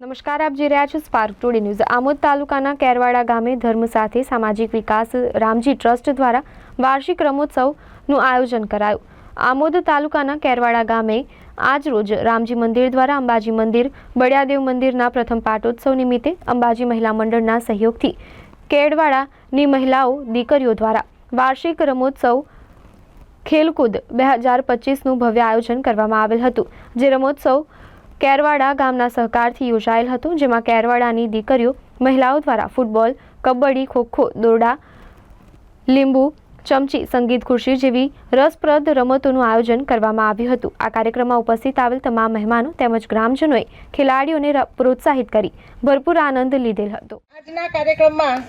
નમસ્કાર, આપ જોઈ રહ્યા છો સ્પાર્ક ટુડે ન્યૂઝ આમોદ તાલુકાના કેરવાડા ગામે ધર્મ સાથે સામાજિક વિકાસ રામજી ટ્રસ્ટ દ્વારા વાર્ષિક રમોત્સવનું આયોજન કરાયું. આમોદ તાલુકાના કેરવાડા ગામે આજ રોજ રામજી મંદિર દ્વારા અંબાજી મંદિર, બળિયાદેવ મંદિરના પ્રથમ પાટોત્સવ નિમિત્તે અંબાજી મહિલા મંડળના સહયોગથી કેરવાડાની મહિલાઓ, દીકરીઓ દ્વારા વાર્ષિક રમોત્સવ ખેલકૂદ બે હજાર પચીસનું ભવ્ય આયોજન કરવામાં આવેલ હતું. જે રમોત્સવ કેરવાડા ગામના સહકારથી યોજાયેલ હતું, જેમાં કેરવાડાની દીકરીઓ મહિલાઓ દ્વારા ફૂટબોલ, કબડ્ડી, ખોખો, દોરડા, લીંબુ, ચમચી, સંગીત ખુરશી જેવી રસપ્રદ રમતોનું આયોજન કરવામાં આવ્યું હતું. આ કાર્યક્રમમાં ઉપસ્થિત આવેલ તમામ મહેમાનો તેમજ ગ્રામજનોએ ખેલાડીઓને પ્રોત્સાહિત કરી ભરપૂર આનંદ લીધેલ હતો. આજના કાર્યક્રમમાં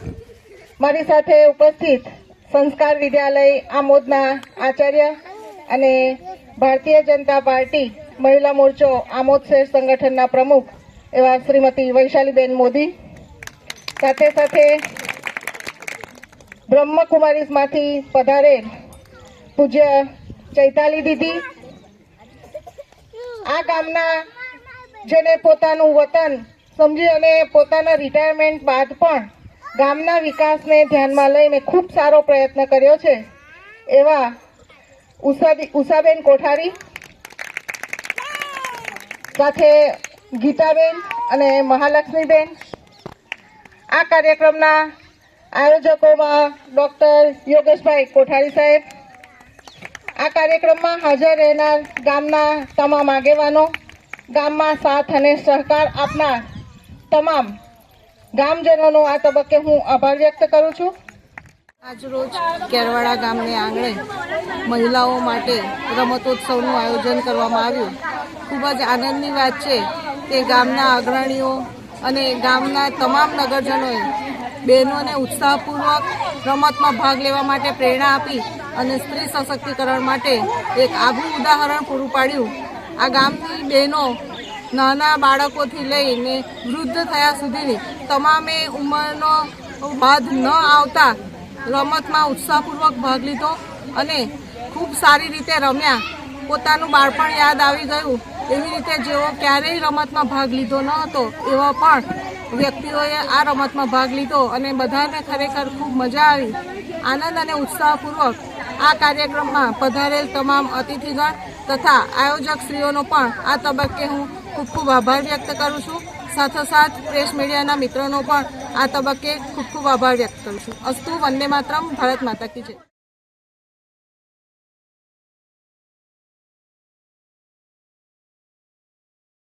મારી સાથે ઉપસ્થિત સંસ્કાર વિદ્યાલય આમોદના આચાર્ય અને ભારતીય જનતા પાર્ટી મહિલા મોરચો આમોદ શેર સંગઠનના પ્રમુખ એવા શ્રીમતી વૈશાલીબેન મોદી. સાથે સાથે બ્રહ્મકુમારીઝમાંથી પધારેલ પૂજ્ય ચૈતાલી દીદી. આ ગામના જેને પોતાનું વતન સમજી અને પોતાના રિટાયરમેન્ટ બાદ પણ ગામના વિકાસને ધ્યાનમાં લઈને ખૂબ સારો પ્રયત્ન કર્યો છે એવા ઉષાબેન કોઠારી. સાથે ગીતાબેન અને મહાલક્ષ્મીબેન. આ કાર્યક્રમના આયોજકોમાં ડૉક્ટર યોગેશભાઈ કોઠારી સાહેબ. આ કાર્યક્રમમાં હાજર રહેનાર ગામના તમામ આગેવાનો, ગામમાં સાથ અને સહકાર આપનાર તમામ ગામજનોનો આ તબક્કે હું આભાર વ્યક્ત કરું છું. આજરોજ કેરવાડા ગામને આંગણે મહિલાઓ માટે રમતોત્સવનું આયોજન કરવામાં આવ્યું. ખૂબ જ આનંદની વાત છે કે ગામના અગ્રણીઓ અને ગામના તમામ નગરજનોએ બહેનોને ઉત્સાહપૂર્વક રમતમાં ભાગ લેવા માટે પ્રેરણા આપી અને સ્ત્રી સશક્તિકરણ માટે એક આગવું ઉદાહરણ પૂરું પાડ્યું. આ ગામની બહેનો નાના બાળકોથી લઈને વૃદ્ધ થયા સુધીની તમામે ઉંમરનો બાદ ન આવતા રમતમાં ઉત્સાહપૂર્વક ભાગ લીધો અને ખૂબ સારી રીતે રમ્યા. પોતાનું બાળપણ યાદ આવી ગયું. એવી રીતે જેઓ ક્યારેય રમતમાં ભાગ લીધો ન હતો, એવા પણ વ્યક્તિઓએ આ રમતમાં ભાગ લીધો અને બધાને ખરેખર ખૂબ મજા આવી. આનંદ અને ઉત્સાહપૂર્વક આ કાર્યક્રમમાં પધારેલ તમામ અતિથિગણ તથા આયોજક શ્રીઓનો પણ આ તબક્કે હું ખૂબ ખૂબ આભાર વ્યક્ત કરું છું. સાથોસાથ પ્રેસ મીડિયાના મિત્રોનો પણ આ તબક્કે ખૂબ ખૂબ આભાર વ્યક્ત કરું છું. અસ્તુ વંદે માતરમ, ભારત માતા કી જય.